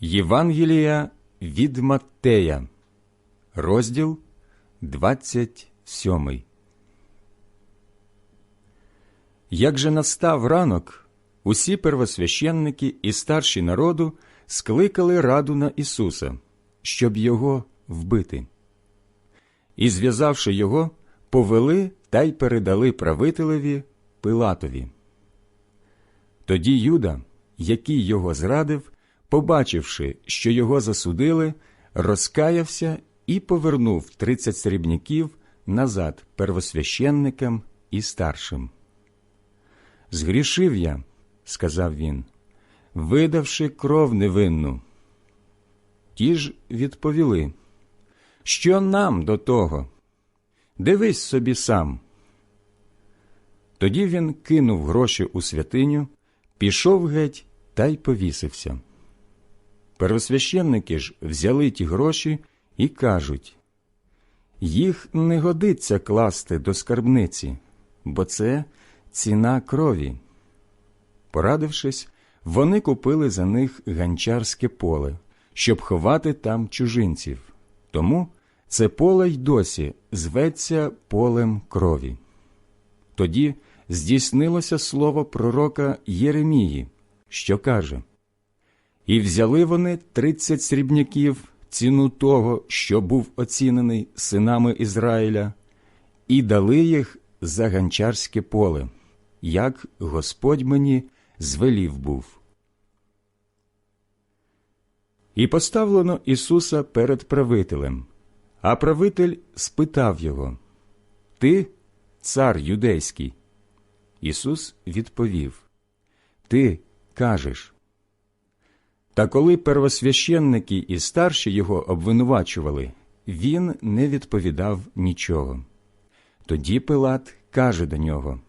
Євангелія від Маттея, розділ 27. Як же настав ранок, усі первосвященники і старші народу скликали раду на Ісуса, щоб його вбити. І, зв'язавши його, повели та й передали правителеві Пилатові. Тоді Юда, який його зрадив, побачивши, що його засудили, розкаявся і повернув тридцять срібняків назад первосвященникам і старшим. Згрішив я, сказав він, видавши кров невинну. Ті ж відповіли, що нам до того? Дивись собі сам. Тоді він кинув гроші у святиню, пішов геть та й повісився. Первосвященники ж взяли ті гроші і кажуть їх не годиться класти до скарбниці, бо це ціна крові. Порадившись, вони купили за них ганчарське поле, щоб ховати там чужинців. Тому це поле й досі зветься полем крові. Тоді здійснилося слово пророка Єремії, що каже І взяли вони тридцять срібняків ціну того, що був оцінений синами Ізраїля, і дали їх за ганчарське поле, як Господь мені звелів був. І поставлено Ісуса перед правителем, а правитель спитав його Ти, цар юдейський? Ісус відповів Ти кажеш. Та коли первосвященники і старші його обвинувачували, він не відповідав нічого. Тоді Пилат каже до нього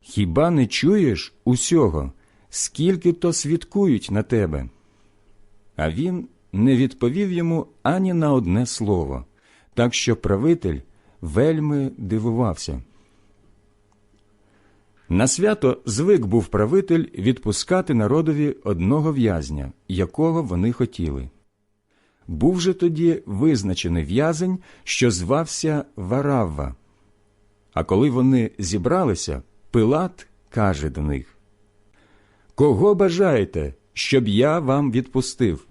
Хіба не чуєш усього, скільки то свідкують на тебе? А він не відповів йому ані на одне слово, так що правитель вельми дивувався. На свято звик був правитель відпускати народові одного в'язня, якого вони хотіли. Був же тоді визначений в'язень, що звався Варавва. А коли вони зібралися, Пилат каже до них Кого бажаєте, щоб я вам відпустив?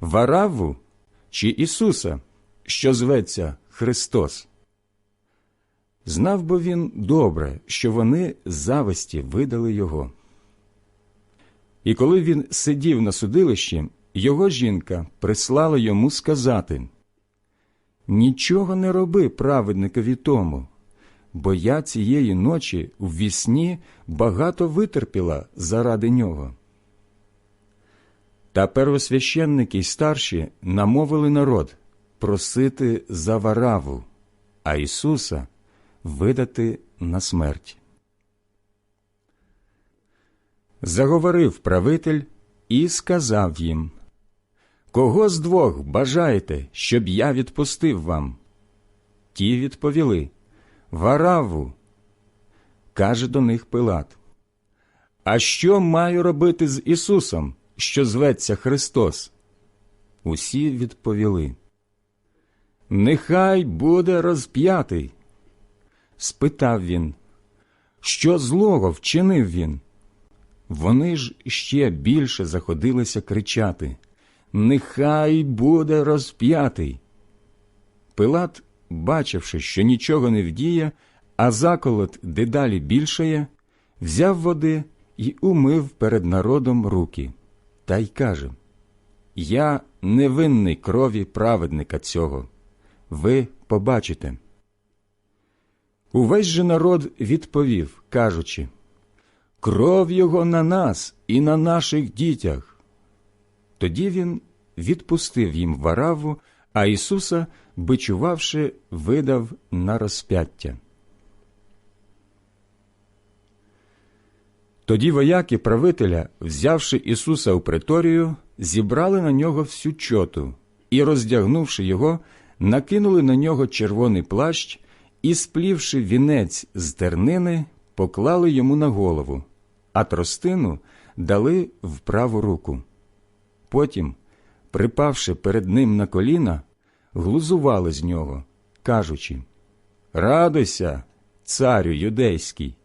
Варавву чи Ісуса, що зветься Христос? Знав бо він добре, що вони зависті видали його. І коли він сидів на судилищі, його жінка прислала йому сказати Нічого не роби праведникові тому, бо я цієї ночі в вісні багато витерпіла заради нього. Та первосвященники й старші намовили народ просити за вараву, а Ісуса видати на смерть. Заговорив правитель і сказав їм Кого з двох бажаєте, щоб я відпустив вам? Ті відповіли Вараву. Каже до них Пилат. А що маю робити з Ісусом, що зветься Христос? Усі відповіли. Нехай буде розп'ятий спитав він, що злого вчинив він? Вони ж ще більше заходилися кричати Нехай буде розп'ятий. Пилат, бачивши, що нічого не вдіє, а заколот дедалі більшає, взяв води і умив перед народом руки, та й каже Я невинний крові праведника цього. Ви побачите. Увесь же народ відповів, кажучи Кров його на нас і на наших дітях. Тоді він відпустив їм вараву, а Ісуса, бичувавши, видав на розп'яття. Тоді вояки правителя, взявши Ісуса у преторію, зібрали на нього всю чоту і, роздягнувши його, накинули на нього червоний плащ і, сплівши вінець з тернини, поклали йому на голову, а тростину дали в праву руку. Потім, припавши перед ним на коліна, глузували з нього, кажучи Радуйся, царю юдейський.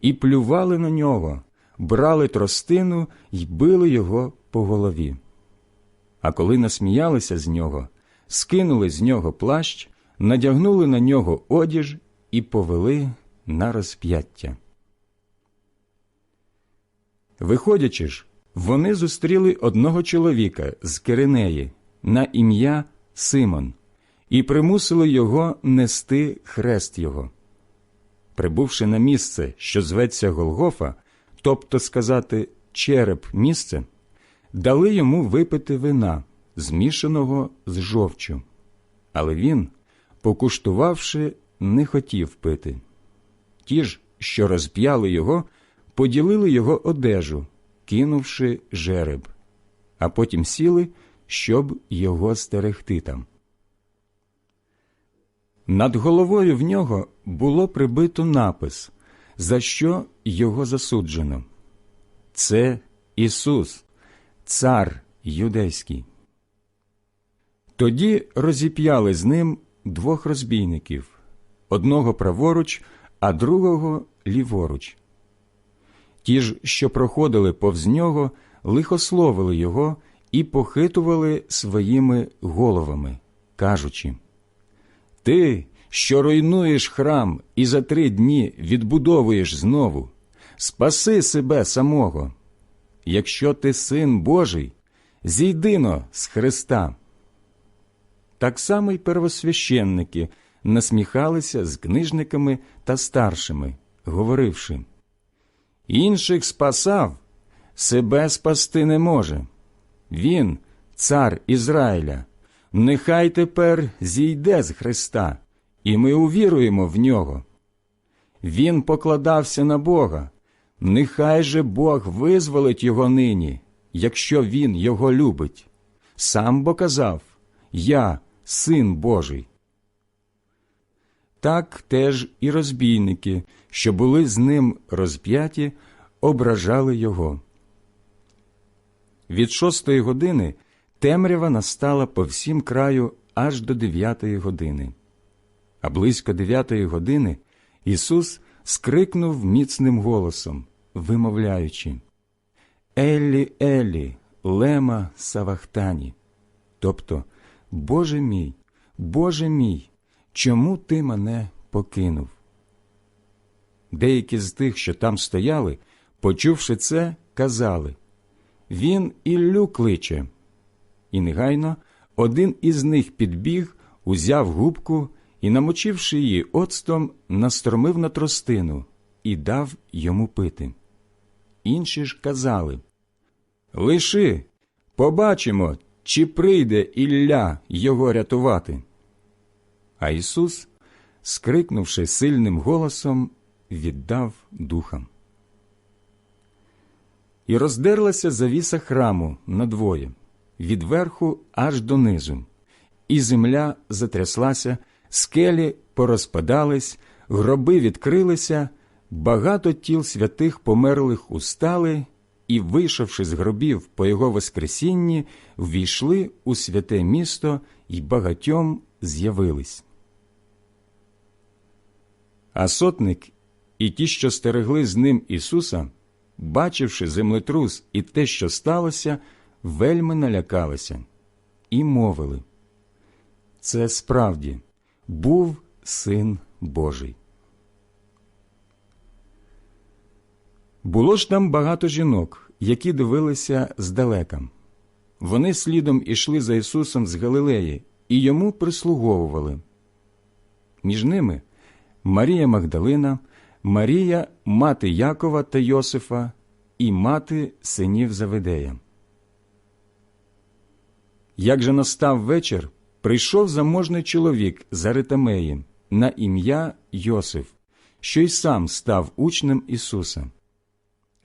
І плювали на нього, брали тростину й били його по голові. А коли насміялися з нього, скинули з нього плащ, надягнули на нього одіж і повели на розп'яття. Виходячи ж, вони зустріли одного чоловіка з Киринеї на ім'я Симон і примусили його нести хрест його. Прибувши на місце, що зветься Голгофа, тобто сказати череп місце, дали йому випити вина, змішаного з жовчю. Але він, покуштувавши, не хотів пити. Ті ж, що розп'яли його, поділили його одежу, кинувши жереб, а потім сіли, щоб його стерегти там. Над головою в нього було прибито напис, за що його засуджено. Це Ісус, Цар Юдейський. Тоді розіп'яли з ним двох розбійників одного праворуч, а другого ліворуч. Ті ж, що проходили повз нього, лихословили його і похитували своїми головами, кажучи Ти, що руйнуєш храм і за три дні відбудовуєш знову, спаси себе самого. Якщо ти син Божий, зійдино з Христа. Так само й первосвященники насміхалися з книжниками та старшими, говоривши Інших спасав, себе спасти не може. Він, цар Ізраїля, нехай тепер зійде з Христа, і ми увіруємо в нього. Він покладався на Бога, нехай же Бог визволить його нині, якщо він його любить. Сам бо казав Я син Божий. Так теж і розбійники, що були з ним розп'яті, ображали його. Від шостої години темрява настала по всім краю аж до дев'ятої години. А близько дев'ятої години Ісус скрикнув міцним голосом, вимовляючи Еллі, Еллі, лема Савахтані, тобто Боже мій, Боже мій, чому ти мене покинув? Деякі з тих, що там стояли, почувши це, казали Він Іллю кличе. І негайно один із них підбіг, узяв губку і, намочивши її оцтом, настромив на тростину і дав йому пити. Інші ж казали Лиши, побачимо, чи прийде Ілля його рятувати. А Ісус, скрикнувши сильним голосом, віддав духам. І роздерлася завіса храму надвоє, від верху аж донизу, і земля затряслася, скелі порозпадались, гроби відкрилися, багато тіл святих померлих устали і, вийшовши з гробів по його Воскресінні, ввійшли у святе місто і багатьом з'явились. А сотник і ті, що стерегли з ним Ісуса, бачивши землетрус і те, що сталося, вельми налякалися, і мовили це справді був син Божий. Було ж там багато жінок, які дивилися здалека. Вони слідом ішли за Ісусом з Галилеї і йому прислуговували. Між ними Марія Магдалина, Марія, мати Якова та Йосифа і мати синів Заведея. Як же настав вечір, прийшов заможний чоловік з Аритамеї на ім'я Йосиф, що й сам став учнем Ісуса.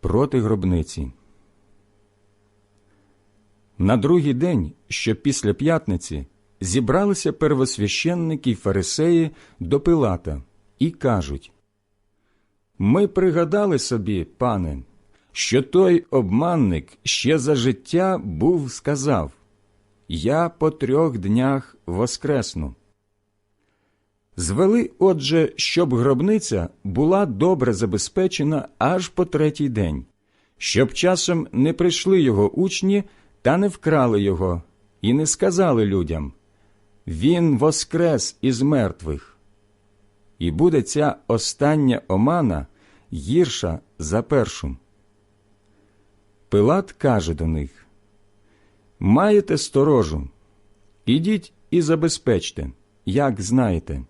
проти гробниці. На другий день, що після п'ятниці, зібралися первосвященники й фарисеї до Пилата і кажуть Ми пригадали собі, пане, що той обманник ще за життя був сказав Я по трьох днях воскресну. Звели, отже, щоб гробниця була добре забезпечена аж по третій день, щоб часом не прийшли його учні та не вкрали його, і не сказали людям Він воскрес із мертвих. І буде ця остання омана гірша за першу. Пилат каже до них Маєте сторожу, ідіть і забезпечте, як знаєте.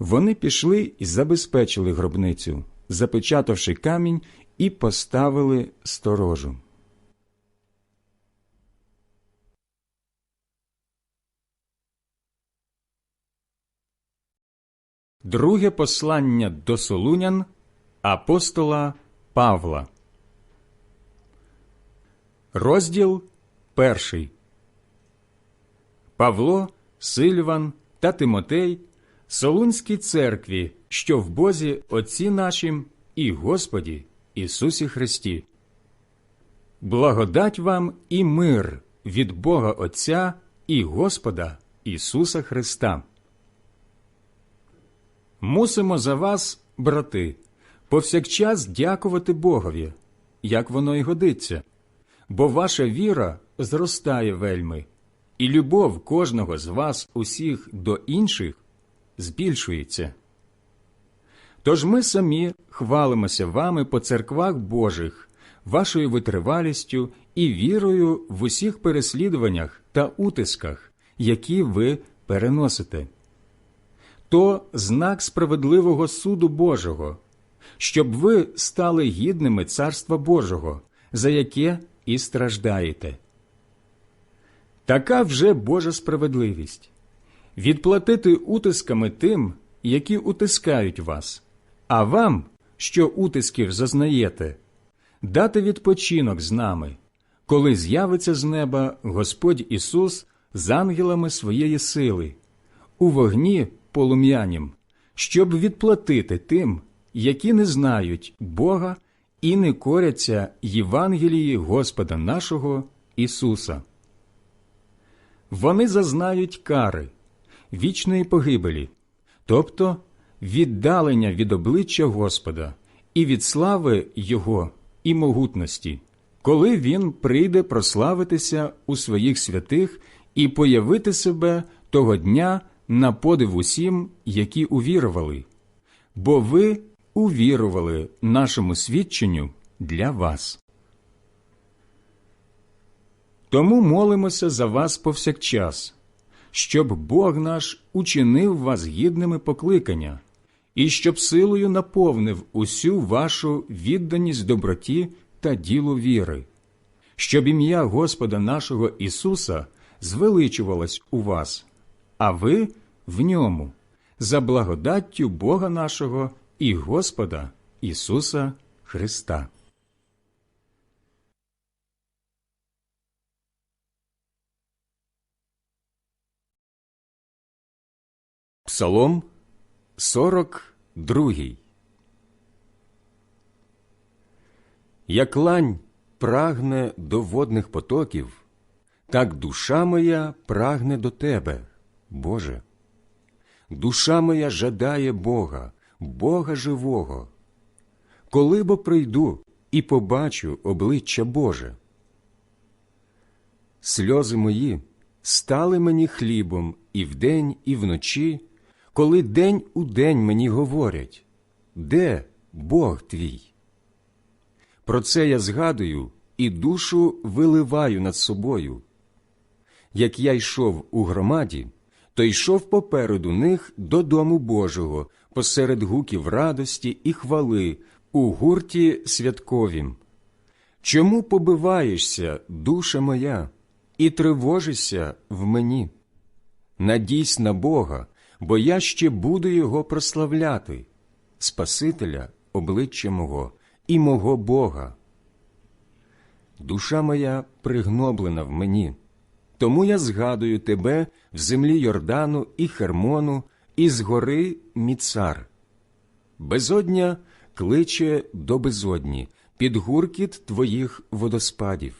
Вони пішли і забезпечили гробницю, запечатавши камінь і поставили сторожу. Друге послання до Солунян апостола Павла. Розділ перший. Павло, Сильван та Тимотей Солунській церкві, що в Бозі Отці нашім і Господі Ісусі Христі. Благодать вам і мир від Бога Отця і Господа Ісуса Христа. Мусимо за вас, брати, повсякчас дякувати Богові, як воно й годиться, бо ваша віра зростає вельми, і любов кожного з вас усіх до інших збільшується. Тож ми самі хвалимося вами по церквах Божих, вашою витривалістю і вірою в усіх переслідуваннях та утисках, які ви переносите. То знак справедливого суду Божого, щоб ви стали гідними Царства Божого, за яке і страждаєте. Така вже Божа справедливість відплатити утисками тим, які утискають вас, а вам, що утисків зазнаєте, дати відпочинок з нами, коли з'явиться з неба Господь Ісус з ангелами своєї сили, у вогні полум'янім, щоб відплатити тим, які не знають Бога і не коряться Євангелії Господа нашого Ісуса. Вони зазнають кари вічної погибелі, тобто віддалення від обличчя Господа і від слави Його і могутності, коли Він прийде прославитися у своїх святих і появити себе того дня на подив усім, які увірували, бо ви увірували нашому свідченню для вас. Тому молимося за вас повсякчас щоб Бог наш учинив вас гідними покликання, і щоб силою наповнив усю вашу відданість доброті та ділу віри, щоб ім'я Господа нашого Ісуса звеличувалось у вас, а ви в ньому, за благодаттю Бога нашого і Господа Ісуса Христа. Псалом 42 Як лань прагне до водних потоків, так душа моя прагне до Тебе, Боже. Душа моя жадає Бога, Бога живого. Коли бо прийду і побачу обличчя Боже. Сльози мої стали мені хлібом і вдень, і вночі коли день у день мені говорять, де Бог твій? Про це я згадую і душу виливаю над собою. Як я йшов у громаді, то йшов попереду них до дому Божого, посеред гуків радості і хвали у гурті святковім. Чому побиваєшся, душа моя, і тривожишся в мені? Надійсь на Бога, бо я ще буду Його прославляти, Спасителя, обличчя мого і мого Бога. Душа моя пригноблена в мені, тому я згадую тебе в землі Йордану і Хермону, і з гори Міцар. Безодня кличе до безодні, під гуркіт твоїх водоспадів.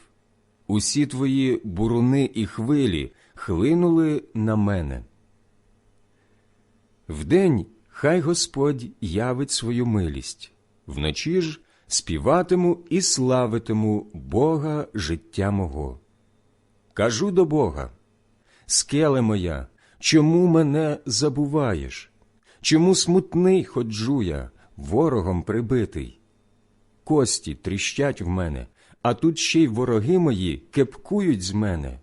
Усі твої буруни і хвилі хлинули на мене. Вдень хай Господь явить свою милість, вночі ж співатиму і славитиму Бога життя мого. Кажу до Бога, скеле моя, чому мене забуваєш? Чому смутний ходжу я, ворогом прибитий? Кості тріщать в мене, а тут ще й вороги мої кепкують з мене,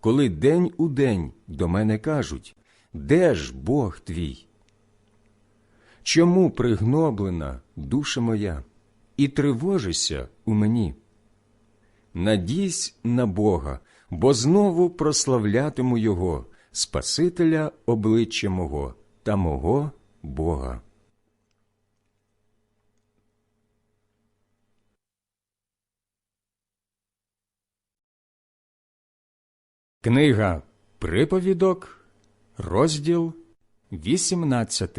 коли день у день до мене кажуть Де ж Бог твій? Чому пригноблена душа моя, і тривожишся у мені? Надійсь на Бога, бо знову прославлятиму Його, Спасителя обличчя мого та мого Бога. Книга Приповідок, розділ 18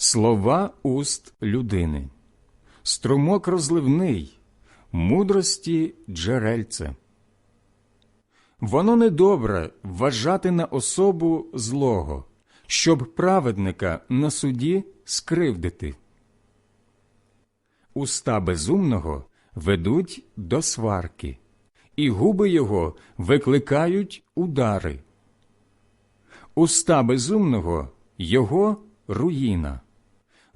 слова уст людини, струмок розливний, мудрості джерельце. Воно недобре вважати на особу злого, щоб праведника на суді скривдити. Уста безумного ведуть до сварки, і губи його викликають удари. Уста безумного його руїна,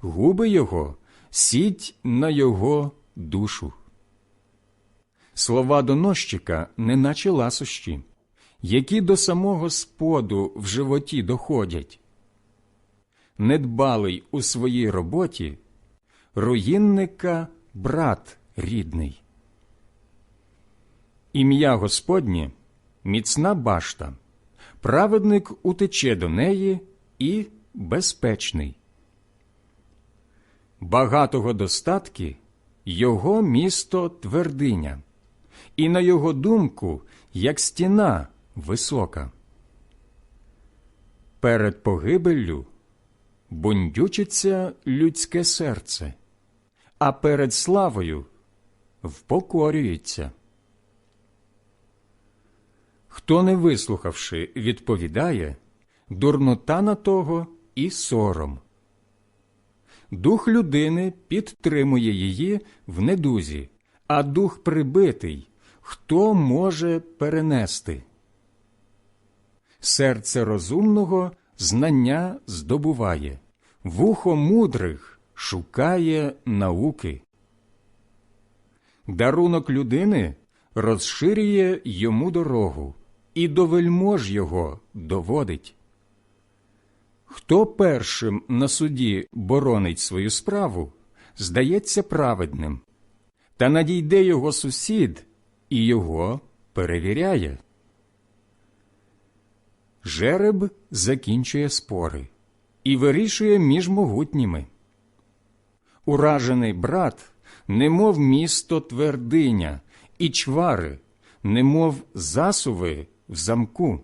губи його сіть на його душу. Слова доносчика, неначе ласощі, які до самого споду в животі доходять. Недбалий у своїй роботі, руїнника брат рідний. Ім'я Господнє міцна башта, праведник утече до неї і безпечний. Багатого достатки його місто твердиня, і на його думку, як стіна висока. Перед погибеллю бундючиться людське серце, а перед славою впокорюється. Хто, не вислухавши, відповідає, дурнота на того і сором. Дух людини підтримує її в недузі, а дух прибитий хто може перенести? Серце розумного знання здобуває, вухо мудрих шукає науки. Дарунок людини розширює йому дорогу і до вельмож його доводить. Хто першим на суді боронить свою справу, здається праведним, та надійде його сусід і його перевіряє. Жереб закінчує спори і вирішує між могутніми. Уражений брат, немов місто твердиня, і чвари, немов засуви в замку.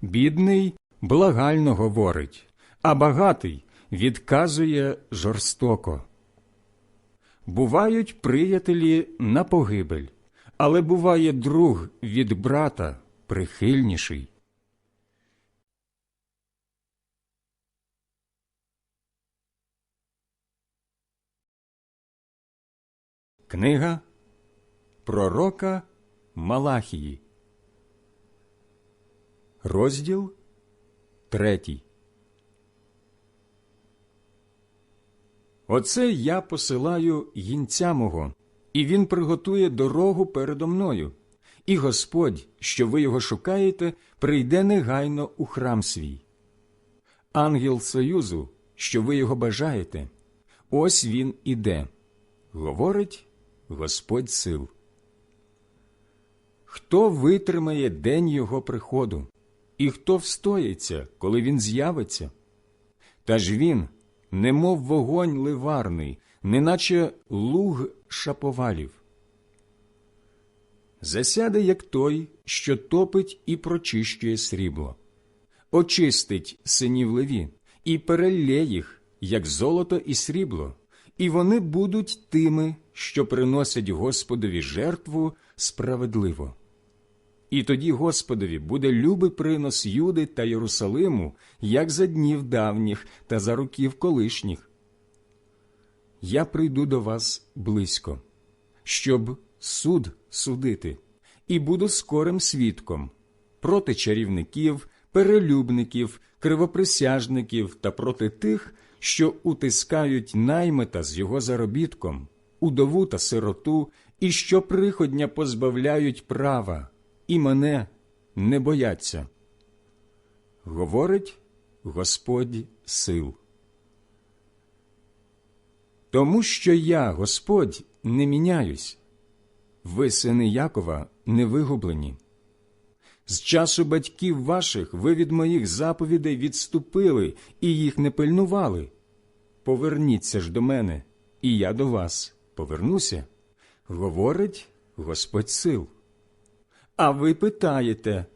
Бідний благально говорить, а багатий відказує жорстоко. Бувають приятелі на погибель, але буває друг від брата прихильніший. Книга Пророка Малахії, розділ третій. Оце я посилаю їнця мого, і він приготує дорогу передо мною. І Господь, що ви його шукаєте, прийде негайно у храм свій. Ангел Союзу, що ви його бажаєте, ось він іде, говорить Господь сил. Хто витримає день його приходу, і хто встоїться, коли він з'явиться? Та ж він, немов вогонь ливарний, неначе луг шаповалів. Засяде, як той, що топить і прочищує срібло, очистить синів леві і перелє їх, як золото і срібло, і вони будуть тими, що приносять Господові жертву справедливо. І тоді Господові буде любий принос Юди та Єрусалиму, як за днів давніх та за років колишніх. Я прийду до вас близько, щоб суд судити, і буду скорим свідком проти чарівників, перелюбників, кривоприсяжників та проти тих, що утискають наймита з його заробітком, удову та сироту, і що приходня позбавляють права, і мене не бояться. Говорить Господь сил. Тому що я, Господь, не міняюсь, ви, сини Якова, не вигублені. З часу батьків ваших ви від моїх заповідей відступили і їх не пильнували. Поверніться ж до мене, і я до вас повернуся, говорить Господь сил. А ви питаєте,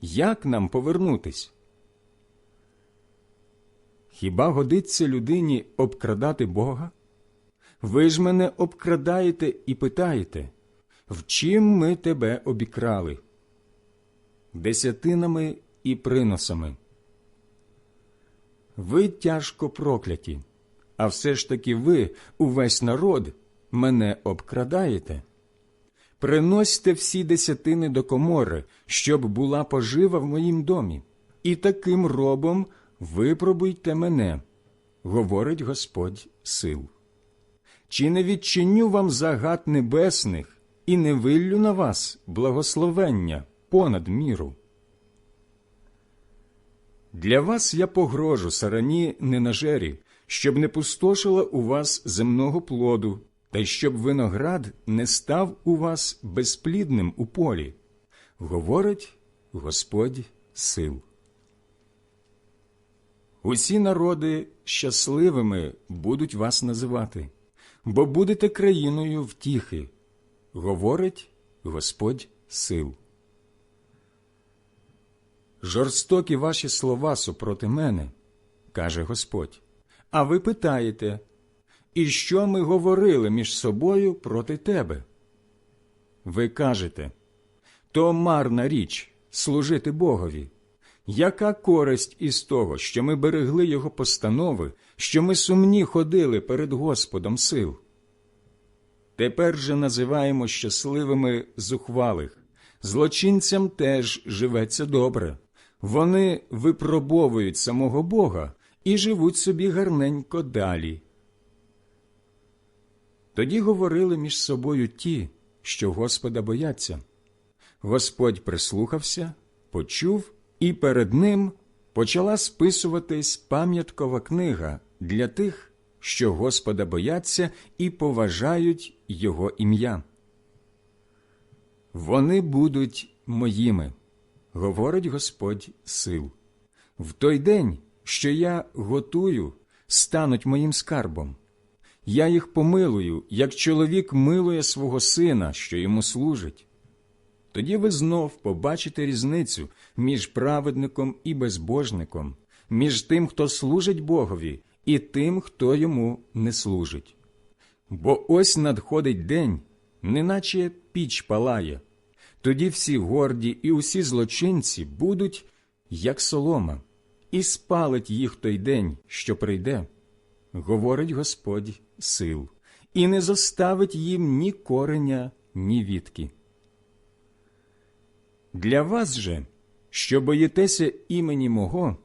як нам повернутись? Хіба годиться людині обкрадати Бога? Ви ж мене обкрадаєте і питаєте, в чим ми тебе обікрали? Десятинами і приносами. Ви тяжко прокляті, а все ж таки ви, увесь народ, мене обкрадаєте. Приносьте всі десятини до комори, щоб була пожива в моїм домі, і таким робом випробуйте мене, говорить Господь сил. Чи не відчиню вам загад небесних і не виллю на вас благословення понад міру? Для вас я погрожу сарані ненажері, щоб не пустошила у вас земного плоду, та щоб виноград не став у вас безплідним у полі, говорить Господь сил. Усі народи щасливими будуть вас називати, бо будете країною втіхи, говорить Господь сил. Жорстокі ваші слова супроти мене, каже Господь. А ви питаєте, і що ми говорили між собою проти тебе? Ви кажете, то марна річ служити Богові. Яка користь із того, що ми берегли Його постанови, що ми сумні ходили перед Господом сил? Тепер же називаємо щасливими зухвалих, злочинцям теж живеться добре. Вони випробовують самого Бога і живуть собі гарненько далі. Тоді говорили між собою ті, що Господа бояться. Господь прислухався, почув, і перед ним почала списуватись пам'яткова книга для тих, що Господа бояться і поважають Його ім'я. Вони будуть моїми, говорить Господь сил. В той день, що я готую, стануть моїм скарбом. Я їх помилую, як чоловік милує свого сина, що йому служить. Тоді ви знов побачите різницю між праведником і безбожником, між тим, хто служить Богові, і тим, хто йому не служить. Бо ось надходить день, неначе піч палає, тоді всі горді і усі злочинці будуть, як солома, і спалить їх той день, що прийде, говорить Господь сил, і не зоставить їм ні кореня, ні вітки. Для вас же, що боїтеся імені мого,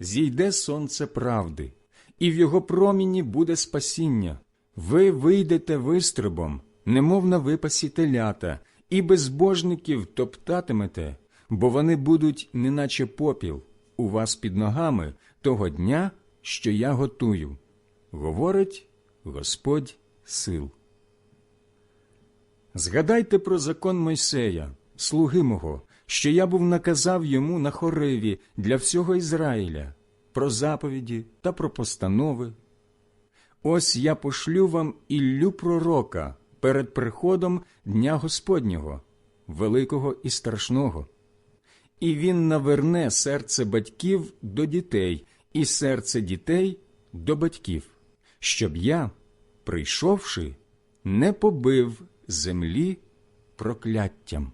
зійде сонце правди, і в його проміні буде спасіння. Ви вийдете вистрибом, немов на випасі телята, і безбожників топтатимете, бо вони будуть, неначе попіл, у вас під ногами того дня, що я готую, говорить Господь сил. Згадайте про закон Мойсея, слуги мого, що я був наказав йому на хориві для всього Ізраїля, про заповіді та про постанови. Ось я пошлю вам Іллю пророка перед приходом Дня Господнього, великого і страшного. І він наверне серце батьків до дітей, і серце дітей до батьків, щоб я, прийшовши, не побив землі прокляттям.